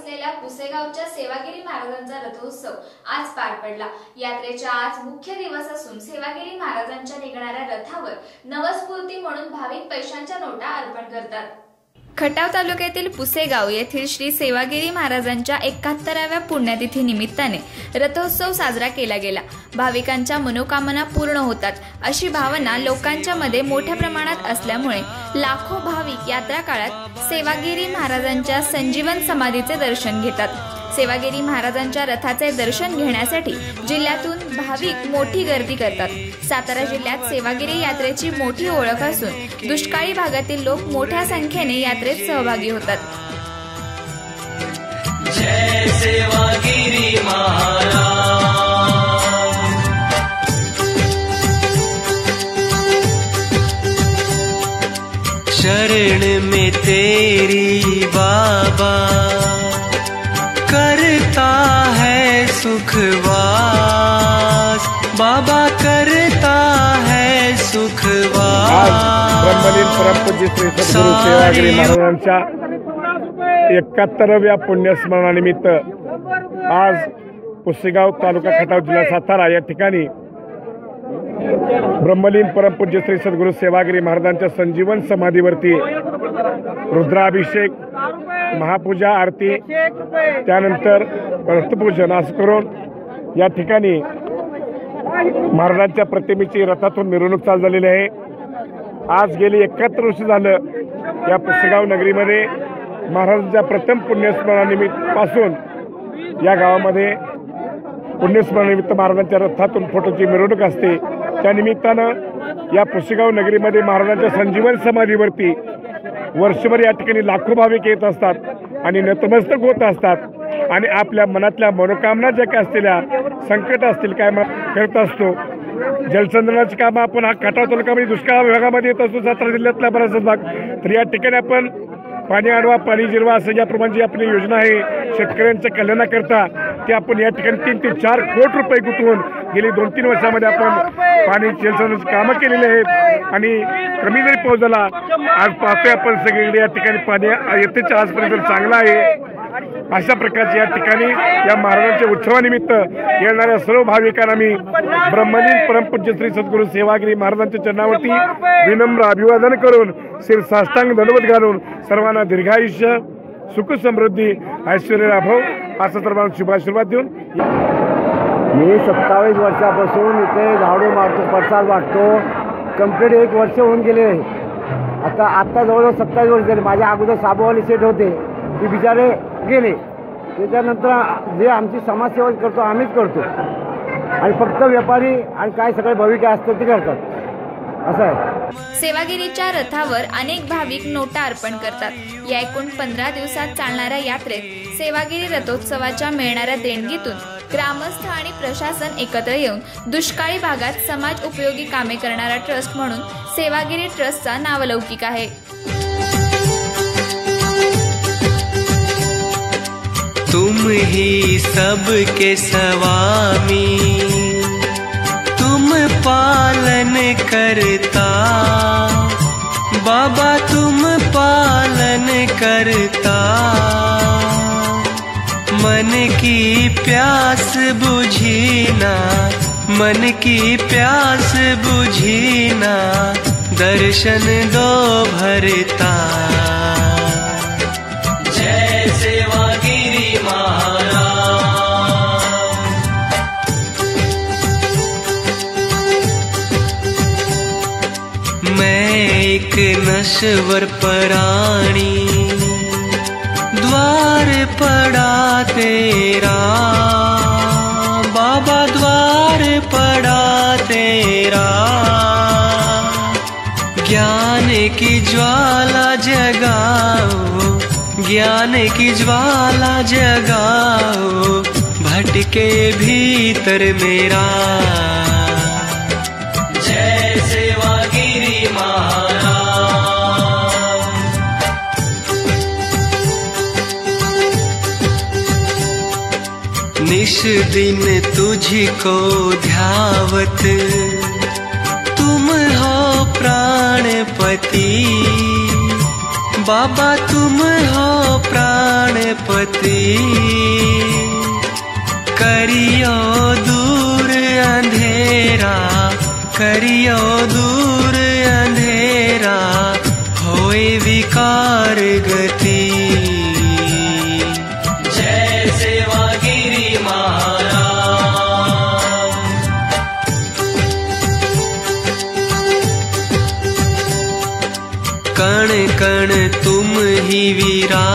असलेल्या पुसेगावच्या सेवागिरी महाराजांचा रथोत्सव आज पार पडला. यात्रेच्या आज मुख्य दिवस असून सेवागिरी महाराजांच्या निघणाऱ्या रथावर नवस्फूर्ती म्हणून भाविक पैशांच्या नोटा अर्पण करतात. खटाव तालुक्यातील पुसेगाव येथील श्री सेवागिरी महाराजांच्या एकाहत्तराव्या पुण्यतिथी निमित्ताने रथोत्सव साजरा केला गेला. भाविकांच्या मनोकामना पूर्ण होतात अशी भावना लोकांच्या मध्ये मोठ्या प्रमाणात असल्यामुळे लाखो भाविक यात्रा काळात सेवागिरी महाराजांच्या संजीवन समाधीचे दर्शन घेतात. सेवागिरी महाराजांच्या रथाचे दर्शन घेण्यासाठी जिल्ह्यातून भाविक मोठी गर्दी करतात. सातारा जिल्ह्यात सेवागिरी यात्रेची मोठी ओळख असून दुष्काळी भागातील लोक मोठ्या संख्येने यात्रेत सहभागी होतात. जय सेवागिरी महाराज. शरण में तेरी बाबा। करता है सुखवास। बाबा करता है सुखवास। सेवागिरी महाराजांच्या एकाहत्तराव्या पुण्यस्मरणानिमित्त आज पुसेगाव तालुका खटाव जिल्हा सातारा या ठिकाणी ब्रह्मलीन परमपूज्य श्री सद्गुरू सेवागिरी महाराजांच्या संजीवन समाधीवरती रुद्राभिषेक महापूजा आरती त्यानंतर रथपूजन. असं करून या ठिकाणी महाराजांच्या प्रतिमेची रथातून मिरवणूक चालू झालेली आहे. आज गेली एकाहत्तर वर्ष झालं या पुसेगाव नगरीमध्ये महाराजांच्या प्रथम पुण्यस्मरणानिमित्त पासून या गावामध्ये पुण्यस्मरणानिमित्त महाराजांच्या रथातून फोटोची मिरवणूक असते. त्या निमित्तानं या पुसेगाव नगरीमध्ये महाराजांच्या संजीवन समाधीवरती वर्षभर या ठिकाणी लाखो भाविक येत असतात आणि नतमस्तक होत असतात. आणि आपल्या मनातल्या मनोकामना ज्या काय असलेल्या संकट असतील काय करत असतो. जलसंधारणाची कामं आपण हा खटाव तालुक्यामध्ये म्हणजे दुष्काळ विभागामध्ये येत असतो सातारा जिल्ह्यातला बराचसा भाग. तर या ठिकाणी आपण पाणी आडवा पाणी जिरवा असं ज्याप्रमाणे जी आपली योजना आहे शेतकऱ्यांच्या कल्याणाकरता ते आपण या ठिकाणी तीन ते चार कोटी रुपये गुंतवून गेली दोन तीन वर्षामध्ये आपण पाणी जलसंधारणाची कामं केलेली आहेत. आणि कमी जरी पाऊस झाला आज पाहतोय आपण सगळीकडे या ठिकाणी पाणी येतेच्या आजपर्यंत चांगलं आहे. अशा प्रकारचे या ठिकाणी या महाराजांच्या उत्सवानिमित्त येणाऱ्या सर्व भाविकांना मी ब्रह्मलीन परमपूज्य श्री सद्गुरू सेवागिरी महाराजांच्या चरणावरती विनम्र अभिवादन करून श्री साष्टांग दंडवत घालून सर्वांना दीर्घायुष्य सुख समृद्धी ऐश्वर्य लाभो. असं सर्वांना शुभाशीर्वाद देऊन. मी सत्तावीस वर्षापासून इथे झाडू मारतो प्रसाद वाटतो. कंप्लीट एक वर्ष होऊन गेले. आता आत्ता जवळजवळ सत्तावीस वर्ष झाले. माझ्या अगोदर साबूवाली सेट होते. ते बिचारे गेले. त्याच्यानंतर जे आमची समाजसेवा करतो आम्हीच करतो. आणि फक्त व्यापारी आणि काय सगळे भविक असतात ते करतात. असं आहे. सेवागिरीच्या रथावर अनेक भाविक नोटा अर्पण करतात. या एकूण पंधरा दिवसात चालणाऱ्या यात्रेत सेवागिरी रथोत्सवाच्या मिळणाऱ्या देणगीतून ग्रामस्थ आणि प्रशासन एकत्र येऊन दुष्काळी भागात समाज उपयोगी कामे करणारा ट्रस्ट म्हणून सेवागिरी ट्रस्टचा नावलौकिक आहे. तुम ही सबके स्वामी तुम पालन करता। बाबा तुम पालन करता। मन की प्यास बुझीना मन की प्यास बुझीना दर्शन दो भरता। जय सेवागिरी महाराज। मैं एक नश्वर प्राणी द्वार पड़ा तेरा, बाबा द्वार पड़ा तेरा। ज्ञान की ज्वाला जगाओ, ज्ञान की ज्वाला जगाओ, भटके भीतर मेरा। निश दिन तुझको ध्यावत। तुम हो प्राणपति। बाबा तुम हो प्राणपति। करियो दूर अंधेरा करियो दूर अंधेरा। होए विकार गति। कण तुम ही वीरा